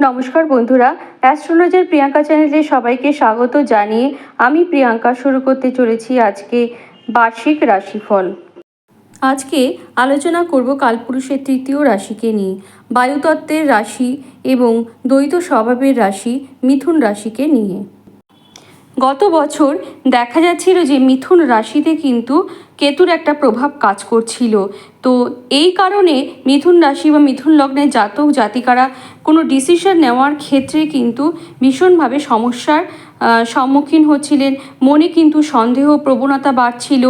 নমস্কার বন্ধুরা, অ্যাস্ট্রোলজার প্রিয়াঙ্কা চ্যানেলে সবাইকে স্বাগত জানিয়ে আমি প্রিয়াঙ্কা শুরু করতে চলেছি আজকে বার্ষিক রাশিফল। আজকে আলোচনা করব কালপুরুষের তৃতীয় রাশিকে নিয়ে। বায়ুতত্ত্বের রাশি এবং দ্বৈত স্বভাবের রাশি মিথুন রাশিকে নিয়ে। গত বছর দেখা যাচ্ছিল যে মিথুন রাশিতে কিন্তু কেতুর একটা প্রভাব কাজ করছিল। তো এই কারণে মিথুন রাশি বা মিথুন লগ্নে জাতক, জাতিকারা কোনো ডিসিশন নেওয়ার ক্ষেত্রে কিন্তু ভীষণভাবে সমস্যার সম্মুখীন হচ্ছিলেন। মনে কিন্তু সন্দেহ, প্রবণতা বাড়ছিল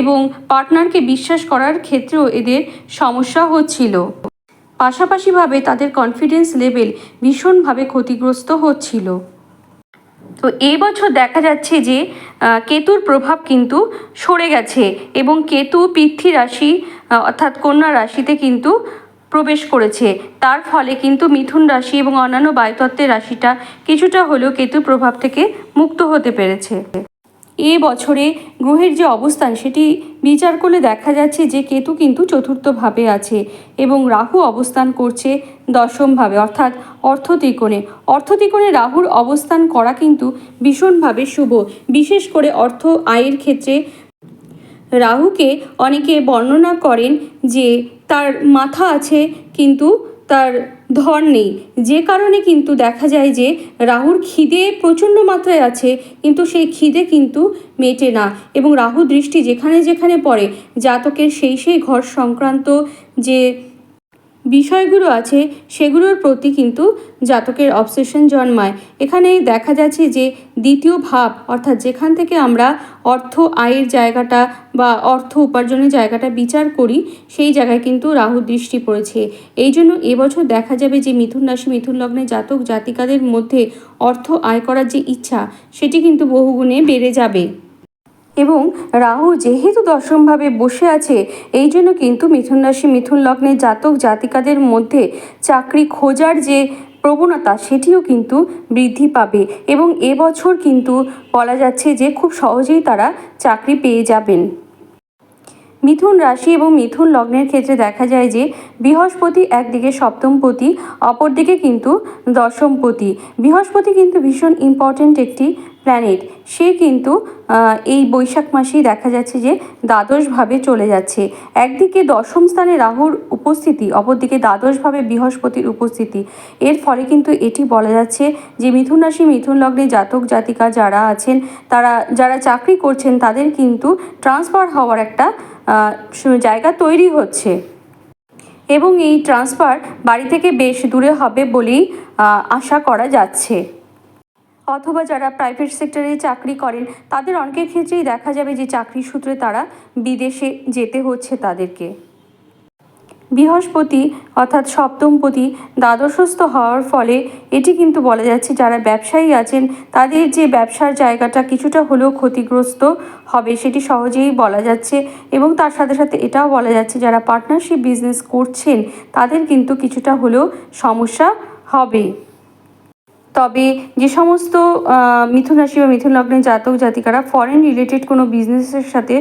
এবং পার্টনারকে বিশ্বাস করার ক্ষেত্রেও এদের সমস্যা হচ্ছিল। পাশাপাশিভাবে তাদের কনফিডেন্স লেভেল ভীষণভাবে ক্ষতিগ্রস্ত হচ্ছিল। তো এই বছর দেখা যাচ্ছে যে কেতুর প্রভাব কিন্তু সরে গেছে এবং কেতু পৃথ্বী রাশি অর্থাৎ কন্যা রাশিতে কিন্তু প্রবেশ করেছে। তার ফলে কিন্তু মিথুন রাশি এবং অন্যান্য বায়ুতত্ত্বের রাশিটা কিছুটা হলেও কেতুর প্রভাব থেকে মুক্ত হতে পেরেছে। এ বছরে গ্রহের যে অবস্থান, সেটি বিচার করলে দেখা যাচ্ছে যে কেতু কিন্তু চতুর্থভাবে আছে এবং রাহু অবস্থান করছে দশমভাবে, অর্থাৎ অর্থত্রিকোণে। অর্থত্রিকোণে রাহুর অবস্থান করা কিন্তু ভীষণভাবে শুভ। বিশেষ করে অর্থ আয়ের ক্ষেত্রে রাহুকে অনেকে বর্ণনা করেন যে তার মাথা আছে কিন্তু তার ধর নেই। যে কারণে কিন্তু দেখা যায় যে রাহুর খিদে প্রচণ্ড মাত্রায় আছে, কিন্তু সেই খিদে কিন্তু মেটে না। এবং রাহু দৃষ্টি যেখানে যেখানে পড়ে, জাতকের সেই সেই ঘর সংক্রান্ত যে বিষয়গুলো আছে, সেগুলোর প্রতি কিন্তু জাতকের অবসেশন জন্মায়। এখানে দেখা যাচ্ছে যে দ্বিতীয় ভাব, অর্থাৎ যেখান থেকে আমরা অর্থ আয়ের জায়গাটা বা অর্থ উপার্জনের জায়গাটা বিচার করি, সেই জায়গায় কিন্তু রাহু দৃষ্টি পড়েছে। এই জন্য এবছর দেখা যাবে যে মিথুন রাশি, মিথুন লগ্নে জাতক, জাতিকাদের মধ্যে অর্থ আয় করার যে ইচ্ছা, সেটি কিন্তু বহুগুণে বেড়ে যাবে। এবং রাহু যেহেতু দশমভাবে বসে আছে, এই জন্য কিন্তু মিথুন রাশি, মিথুন লগ্নের জাতক জাতিকাদের মধ্যে চাকরি খোঁজার যে প্রবণতা, সেটিও কিন্তু বৃদ্ধি পাবে। এবং এবছর কিন্তু বলা যাচ্ছে যে খুব সহজেই তারা চাকরি পেয়ে যাবেন। মিথুন রাশি এবং মিথুন লগ্নের ক্ষেত্রে দেখা যায় যে বৃহস্পতি একদিকে সপ্তমপতি, অপরদিকে কিন্তু দশমপতি। বৃহস্পতি কিন্তু ভীষণ ইম্পর্ট্যান্ট একটি প্ল্যানেট সে কিন্তু এই বৈশাখ মাসেই দেখা যাচ্ছে যে দ্বাদশভাবে চলে যাচ্ছে। একদিকে দশম স্থানে রাহুর উপস্থিতি, অপরদিকে দ্বাদশভাবে বৃহস্পতির উপস্থিতি। এর ফলে কিন্তু এটি বলা যাচ্ছে যে মিথুন রাশি মিথুন লগ্নে জাতক, জাতিকা যারা আছেন, তারা, যারা চাকরি করছেন, তাদের কিন্তু ট্রান্সফার হওয়ার একটা জায়গা তৈরি হচ্ছে। এবং এই ট্রান্সফার বাড়ি থেকে বেশ দূরে হবে বলেই আশা করা যাচ্ছে। অথবা যারা প্রাইভেট সেক্টরে চাকরি করেন, তাদের অনেকের ক্ষেত্রেই দেখা যাবে যে চাকরি সূত্রে তারা বিদেশে যেতে হচ্ছে তাদেরকে। বৃহস্পতি অর্থাৎ সপ্তমপতি দ্বাদশস্থ হওয়ার ফলে এটি কিন্তু বলা যাচ্ছে যারা ব্যবসায়ী আছেন, তাদের যে ব্যবসার জায়গাটা কিছুটা হলেও ক্ষতিগ্রস্ত হবে সেটি সহজেই বলা যাচ্ছে এবং তার সাথে সাথে এটাও বলা যাচ্ছে যারা পার্টনারশিপ বিজনেস করছেন, তাদের কিন্তু কিছুটা হলেও সমস্যা হবে। তবে যে সমস্ত মিথুন রাশি বা মিথুন লগ্নের জাতক জাতিকারা ফরেন রিলেটেড কোনো বিজনেসের সাথে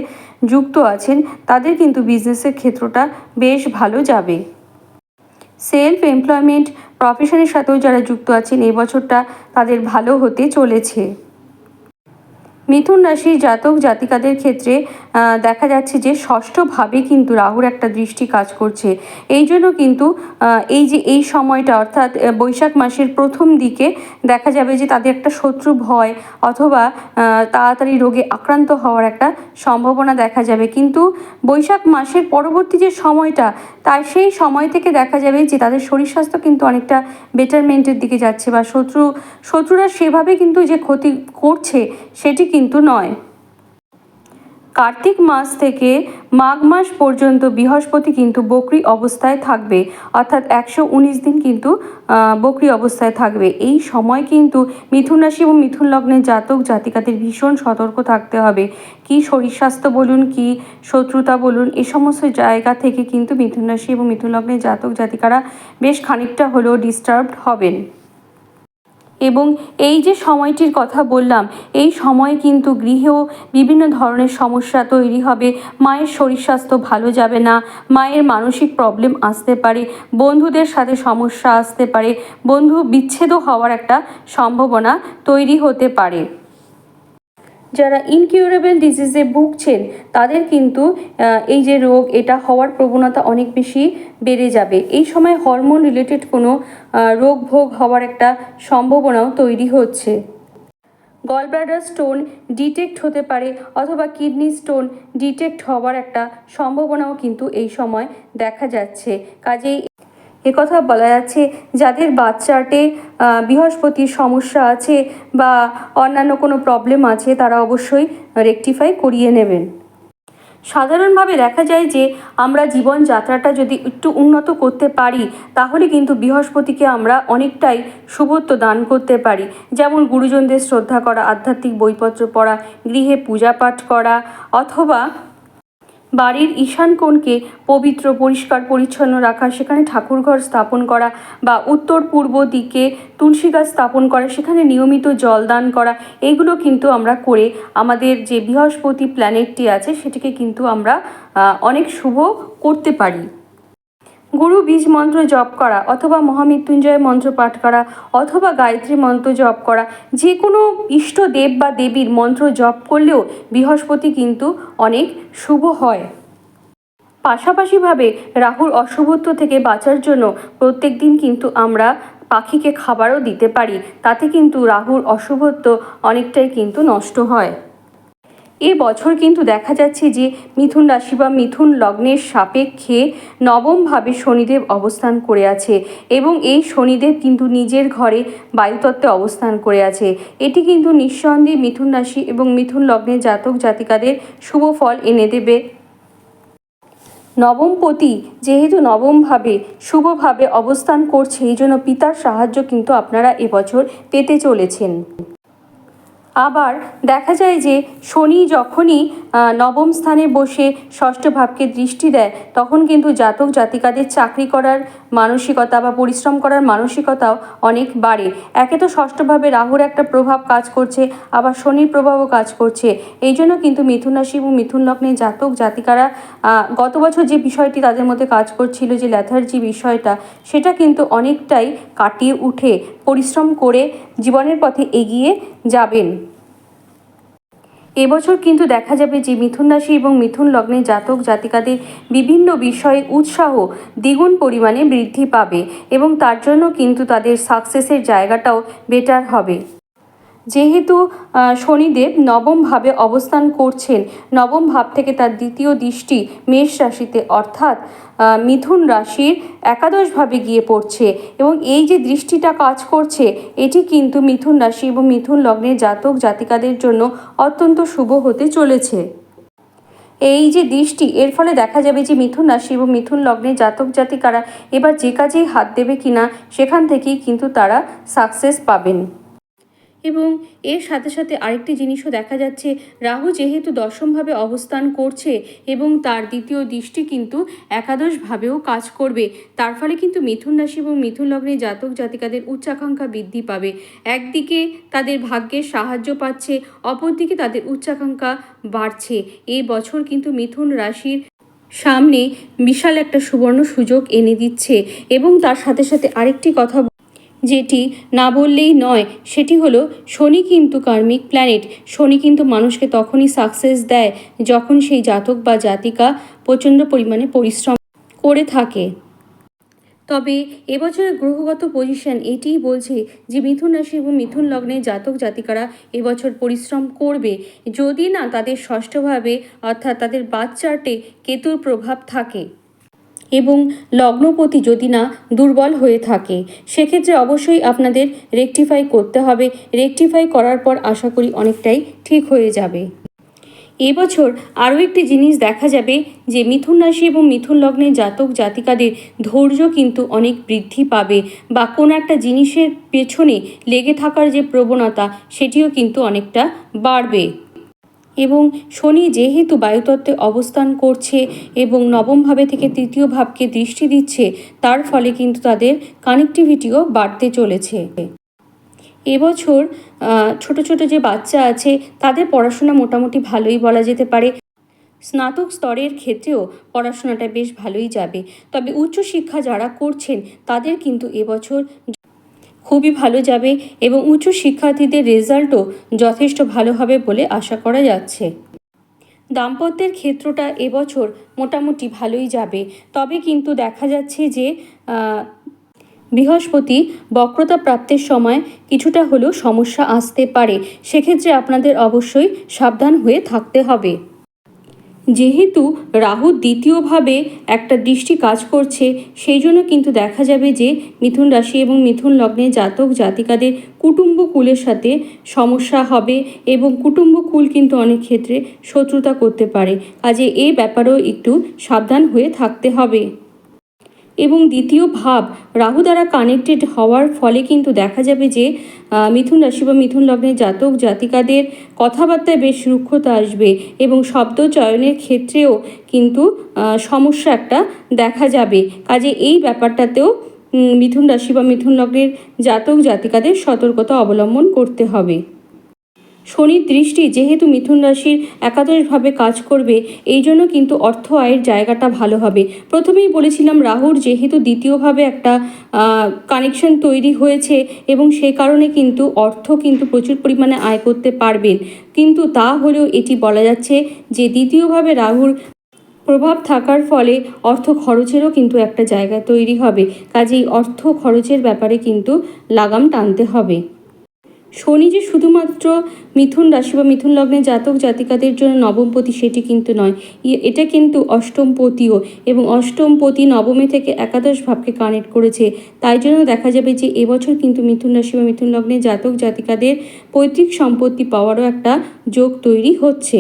যুক্ত আছেন, তাদের কিন্তু বিজনেসের ক্ষেত্রটা বেশ ভালো যাবে। সেলফ এমপ্লয়মেন্ট প্রফেশনের সাথেও যারা যুক্ত আছেন, এই বছরটা তাদের ভালো হতে চলেছে। মিথুন রাশির জাতক জাতিকাদের ক্ষেত্রে দেখা যাচ্ছে যে ষষ্ঠভাবে কিন্তু রাহুর একটা দৃষ্টি কাজ করছে। এই জন্য কিন্তু এই যে এই সময়টা অর্থাৎ বৈশাখ মাসের প্রথম দিকে দেখা যাবে যে তাদের একটা শত্রু ভয় অথবা তাড়াতাড়ি রোগে আক্রান্ত হওয়ার একটা সম্ভাবনা দেখা যাবে। কিন্তু বৈশাখ মাসের পরবর্তী যে সময়টা, তাই সেই সময় থেকে দেখা যাবে যে তাদের শরীর স্বাস্থ্য কিন্তু অনেকটা বেটারমেন্টের দিকে যাচ্ছে বা শত্রু, শত্রুরা সেভাবে কিন্তু যে ক্ষতি করছে, সেটি কিন্তু নয়। কার্তিক মাস থেকে মাঘ মাস পর্যন্ত বৃহস্পতি কিন্তু বকরি অবস্থায় থাকবে, অর্থাৎ একশো উনিশ দিন কিন্তু বকরি অবস্থায় থাকবে। এই সময় কিন্তু মিথুন রাশি এবং মিথুন লগ্নের জাতক জাতিকাদের ভীষণ সতর্ক থাকতে হবে। কি শরীর স্বাস্থ্য বলুন, কি শত্রুতা বলুন, এ সমস্ত জায়গা থেকে কিন্তু মিথুন রাশি এবং মিথুন লগ্নের জাতক জাতিকারা বেশ খানিকটা হলেও ডিস্টার্বড হবেন। এবং এই যে সময়টির কথা বললাম, এই সময়ে কিন্তু গৃহেও বিভিন্ন ধরনের সমস্যা তৈরি হবে। মায়ের শরীর স্বাস্থ্য ভালো যাবে না, মায়ের মানসিক প্রবলেম আসতে পারে, বন্ধুদের সাথে সমস্যা আসতে পারে, বন্ধু বিচ্ছেদও হওয়ার একটা সম্ভাবনা তৈরি হতে পারে। যারা ইনকিউরেবল ডিজিজে ভুগছেন, তাদের কিন্তু এই যে রোগ, এটা হওয়ার প্রবণতা অনেক বেশি বেড়ে যাবে। এই সময় হরমোন রিলেটেড কোনো রোগ ভোগ হওয়ার একটা সম্ভাবনাও তৈরি হচ্ছে। গলব্লাডার স্টোন ডিটেক্ট হতে পারে, অথবা কিডনি স্টোন ডিটেক্ট হওয়ার একটা সম্ভাবনাও কিন্তু এই সময় দেখা যাচ্ছে। কাজেই একথা বলা যাচ্ছে যাদের বাচ্চাটে বৃহস্পতির সমস্যা আছে বা অন্যান্য কোনো প্রবলেম আছে, তারা অবশ্যই রেকটিফাই করিয়ে নেবেন। সাধারণভাবে দেখা যায় যে আমরা জীবনযাত্রাটা যদি একটু উন্নত করতে পারি, তাহলে কিন্তু বৃহস্পতিকে আমরা অনেকটাই শুভত্ব দান করতে পারি। যেমন গুরুজনদের শ্রদ্ধা করা, আধ্যাত্মিক বইপত্র পড়া, গৃহে পূজা পাঠ করা, অথবা বাড়ির ঈশান কোণকে পবিত্র, পরিষ্কার, পরিচ্ছন্ন রাখা সেখানে ঠাকুরঘর স্থাপন করা বা উত্তর পূর্ব দিকে তুলসী গাছ স্থাপন করা, সেখানে নিয়মিত জল দান করা, এগুলো কিন্তু আমরা করে আমাদের যে বৃহস্পতি প্ল্যানেটটি আছে সেটিকে কিন্তু আমরা অনেক শুভ করতে পারি। গুরু বীজ মন্ত্র জপ করা অথবা মহামৃত্যুঞ্জয় মন্ত্র পাঠ করা অথবা গায়ত্রী মন্ত্র জপ করা, যে কোনো ইষ্ট দেব বা দেবীর মন্ত্র জপ করলেও বৃহস্পতি কিন্তু অনেক শুভ হয়। পাশাপাশিভাবে রাহুর অশুভত্ব থেকে বাঁচার জন্য প্রত্যেক দিন কিন্তু আমরা পাখিকে খাবারও দিতে পারি, তাতে কিন্তু রাহুর অশুভত্ব অনেকটাই কিন্তু নষ্ট হয়। এ বছর কিন্তু দেখা যাচ্ছে যে মিথুন রাশি বা মিথুন লগ্নের সাপেক্ষে নবমভাবে শনিদেব অবস্থান করে আছে এবং এই শনিদেব কিন্তু নিজের ঘরে বায়ুতত্ত্বে অবস্থান করে আছে। এটি কিন্তু নিঃসন্দেহে মিথুন রাশি এবং মিথুন লগ্নের জাতক জাতিকাদের শুভ ফল এনে দেবে। নবমপতি যেহেতু নবমভাবে শুভভাবে অবস্থান করছে, এই জন্য পিতার সাহায্য কিন্তু আপনারা এবছর পেতে চলেছেন। আবার দেখা যায় যে শনি যখনই নবম স্থানে বসে ষষ্ঠ ভাবকে দৃষ্টি দেয়, তখন কিন্তু জাতক জাতিকাদের চাকরি করার মানসিকতা বা পরিশ্রম করার মানসিকতাও অনেক বাড়ে। একে তো ষষ্ঠভাবে রাহুর একটা প্রভাব কাজ করছে, আবার শনির প্রভাবও কাজ করছে। এই জন্য কিন্তু মিথুন রাশি এবং মিথুন লগ্নে জাতক জাতিকারা গত বছর যে বিষয়টি তাদের মধ্যে কাজ করছিল, যে ল্যাথার্জি বিষয়টা, সেটা কিন্তু অনেকটাই কাটিয়ে উঠে পরিশ্রম করে জীবনের পথে এগিয়ে যাবেন। এবছর কিন্তু দেখা যাবে যে মিথুন রাশি এবং মিথুন লগ্নে জাতক জাতিকাদের বিভিন্ন বিষয়ে উৎসাহ দ্বিগুণ পরিমাণে বৃদ্ধি পাবে এবং তার জন্য কিন্তু তাদের সাকসেসের জায়গাটাও বেটার হবে। যেহেতু শনিদেব নবমভাবে অবস্থান করছেন নবম ভাব থেকে তার দ্বিতীয় দৃষ্টি মেষ রাশিতে, অর্থাৎ মিথুন রাশির একাদশভাবে গিয়ে পড়ছে এবং এই যে দৃষ্টিটা কাজ করছে, এটি কিন্তু মিথুন রাশি এবং মিথুন লগ্নের জাতক জাতিকাদের জন্য অত্যন্ত শুভ হতে চলেছে। এই যে দৃষ্টি, এর ফলে দেখা যাবে যে মিথুন রাশি এবং মিথুন লগ্নে জাতক জাতিকারা এবার যে কাজেই হাত দেবে কিনা, সেখান থেকেই কিন্তু তারা সাকসেস পাবেন। এবং এর সাথে সাথে আরেকটি জিনিসও দেখা যাচ্ছে, রাহু যেহেতু দশমভাবে অবস্থান করছে এবং তার দ্বিতীয় দৃষ্টি কিন্তু একাদশভাবেও কাজ করবে। তার ফলে কিন্তু মিথুন রাশি এবং মিথুন লগ্নে জাতক জাতিকাদের উচ্চাকাঙ্ক্ষা বৃদ্ধি পাবে। একদিকে তাদের ভাগ্যের সাহায্য পাচ্ছে, অপরদিকে তাদের উচ্চাকাঙ্ক্ষা বাড়ছে। এই বছর কিন্তু মিথুন রাশির সামনে বিশাল একটা সুবর্ণ সুযোগ এনে দিচ্ছে এবং তার সাথে সাথে আরেকটি কথা যেটি না বললেই নয়, সেটি হলো শনি কিন্তু কার্মিক প্ল্যানেট শনি কিন্তু মানুষকে তখনই সাকসেস দেয় যখন সেই জাতক বা জাতিকা প্রচণ্ড পরিমাণে পরিশ্রম করে থাকে। তবে এবছরের গ্রহগত পজিশন এটিই বলছে যে মিথুন রাশি এবং মিথুন লগ্নে জাতক জাতিকারা এবছর পরিশ্রম করবে। যদি না তাদের ষষ্ঠভাবে অর্থাৎ তাদের বাচ্চার্টে কেতুর প্রভাব থাকে। এবং লগ্নপতি যদি না দুর্বল হয়ে থাকে, সেক্ষেত্রে অবশ্যই আপনাদের রেকটিফাই করতে হবে। রেকটিফাই করার পর আশা করি অনেকটাই ঠিক হয়ে যাবে। এবছর আরও একটি জিনিস দেখা যাবে যে মিথুন রাশি এবং মিথুন লগ্নের জাতক জাতিকাদের ধৈর্য কিন্তু অনেক বৃদ্ধি পাবে বা কোনো একটা জিনিসের পেছনে লেগে থাকার যে প্রবণতা, সেটিও কিন্তু অনেকটা বাড়বে। এবং শনি যেহেতু বায়ুতত্ত্বে অবস্থান করছে এবং নবমভাবে থেকে তৃতীয় ভাবকে দৃষ্টি দিচ্ছে, তার ফলে কিন্তু তাদের কানেক্টিভিটিও বাড়তে চলেছে। এবছর ছোট ছোট যে বাচ্চা আছে, তাদের পড়াশোনা মোটামুটি ভালোই বলা যেতে পারে। স্নাতক স্তরের ক্ষেত্রেও পড়াশোনাটা বেশ ভালোই যাবে। তবে উচ্চশিক্ষা যারা করছেন, তাদের কিন্তু এবছর খুবই ভালো যাবে এবং উচ্চ শিক্ষার্থীদের রেজাল্টও যথেষ্ট ভালো হবে বলে আশা করা যাচ্ছে। দাম্পত্যের ক্ষেত্রটা এবছর মোটামুটি ভালোই যাবে। তবে কিন্তু দেখা যাচ্ছে যে বৃহস্পতি বক্রতা প্রাপ্তের সময় কিছুটা হলেও সমস্যা আসতে পারে। সেক্ষেত্রে আপনাদের অবশ্যই সাবধান হয়ে থাকতে হবে। যেহেতু রাহু দ্বিতীয়ভাবে একটা দৃষ্টি কাজ করছে, সেই জন্য কিন্তু দেখা যাবে যে মিথুন রাশি এবং মিথুন লগ্নে জাতক জাতিকাদের কুটুম্ব কুলের সাথে সমস্যা হবে এবং কুটুম্ব কুল কিন্তু অনেক ক্ষেত্রে শত্রুতা করতে পারে। কাজে এ ব্যাপারেও একটু সাবধান হয়ে থাকতে হবে। এবং দ্বিতীয় ভাব, রাহু দ্বারা কানেক্টেড হওয়ার ফলে কিন্তু দেখা যাবে যে মিথুন রাশি বা মিথুন লগ্নের জাতক জাতিকাদের কথাবার্তায় বেশ রুক্ষতা আসবে এবং শব্দ চয়নের ক্ষেত্রেও কিন্তু সমস্যা একটা দেখা যাবে। কাজে এই ব্যাপারটাতেও মিথুন রাশি বা মিথুন লগ্নের জাতক জাতিকাদের সতর্কতা অবলম্বন করতে হবে। শনির দৃষ্টি যেহেতু মিথুন রাশির একাদশভাবে কাজ করবে, এই জন্য কিন্তু অর্থ আয়ের জায়গাটা ভালো হবে। প্রথমেই বলেছিলাম রাহুর যেহেতু দ্বিতীয়ভাবে একটা কানেকশন তৈরি হয়েছে এবং সেই কারণে কিন্তু অর্থ কিন্তু প্রচুর পরিমাণে আয় করতে পারবেন। কিন্তু তা হলেও এটি বলা যাচ্ছে যে দ্বিতীয়ভাবে রাহুর প্রভাব থাকার ফলে অর্থ খরচেরও কিন্তু একটা জায়গা তৈরি হবে। কাজেই অর্থ খরচের ব্যাপারে কিন্তু লাগাম টানতে হবে। শনি যে শুধুমাত্র মিথুন রাশি বা মিথুন লগ্নে জাতক জাতিকাদের জন্য নবমপতি সেটি কিন্তু নয়। এটা কিন্তু অষ্টমপতিও এবং অষ্টমপতি নবমে থেকে একাদশ ভাবকে কানেক্ট করেছে। তাই জন্য দেখা যাবে যে এবছর কিন্তু মিথুন রাশি বা মিথুন লগ্নের জাতক জাতিকাদের পৈতৃক সম্পত্তি পাওয়ারও একটা যোগ তৈরি হচ্ছে।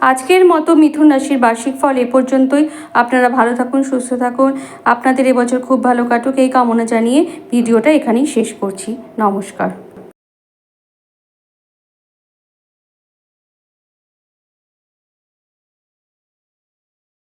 আজকের মতো মিথুন রাশির বার্ষিক ফল এ পর্যন্তই। আপনারা ভালো থাকুন, সুস্থ থাকুন। আপনাদের এবছর খুব ভালো কাটুক, এই কামনা জানিয়ে ভিডিওটা এখানেই শেষ করছি। নমস্কার।